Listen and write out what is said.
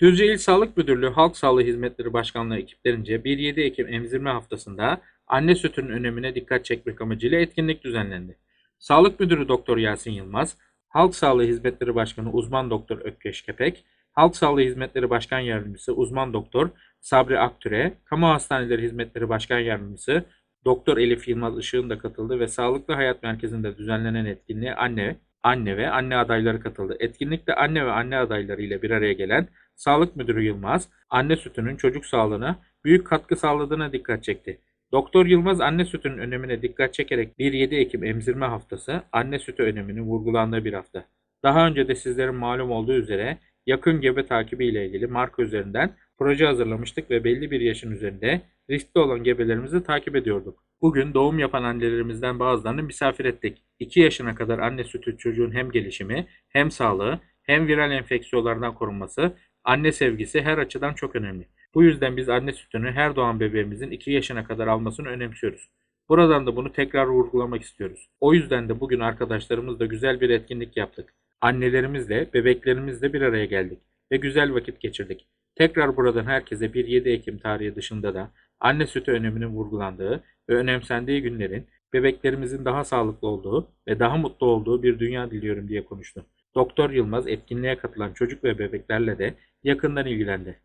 Düzce İl Sağlık Müdürlüğü Halk Sağlığı Hizmetleri Başkanlığı ekiplerince 1-7 Ekim emzirme haftasında anne sütünün önemine dikkat çekmek amacıyla etkinlik düzenlendi. Sağlık Müdürü Doktor Yasin Yılmaz, Halk Sağlığı Hizmetleri Başkanı Uzman Doktor Ökkeş Kepek, Halk Sağlığı Hizmetleri Başkan Yardımcısı Uzman Doktor Sabri Aktüre, Kamu Hastaneleri Hizmetleri Başkan Yardımcısı Doktor Elif Yılmaz Işık'ın da katıldı ve Sağlıklı Hayat Merkezi'nde düzenlenen etkinliğe anne, anne ve anne adayları katıldı. Etkinlikte anne ve anne adayları ile bir araya gelen Sağlık Müdürü Yılmaz, anne sütünün çocuk sağlığına büyük katkı sağladığına dikkat çekti. Doktor Yılmaz anne sütünün önemine dikkat çekerek 1-7 Ekim emzirme haftası anne sütü öneminin vurgulandığı bir hafta. Daha önce de sizlerin malum olduğu üzere yakın gebe takibi ile ilgili marka üzerinden proje hazırlamıştık ve belli bir yaşın üzerinde riskli olan gebelerimizi takip ediyorduk. Bugün doğum yapan annelerimizden bazılarını misafir ettik. 2 yaşına kadar anne sütü çocuğun hem gelişimi, hem sağlığı, hem viral enfeksiyonlardan korunması, anne sevgisi her açıdan çok önemli. Bu yüzden biz anne sütünü her doğan bebeğimizin 2 yaşına kadar almasını önemsiyoruz. Buradan da bunu tekrar vurgulamak istiyoruz. O yüzden de bugün arkadaşlarımızla güzel bir etkinlik yaptık. Annelerimizle, bebeklerimizle bir araya geldik ve güzel vakit geçirdik. Tekrar buradan herkese bir 7 Ekim tarihi dışında da anne sütü öneminin vurgulandığı ve önemsendiği günlerin bebeklerimizin daha sağlıklı olduğu ve daha mutlu olduğu bir dünya diliyorum diye konuştu. Doktor Yılmaz etkinliğe katılan çocuk ve bebeklerle de yakından ilgilendi.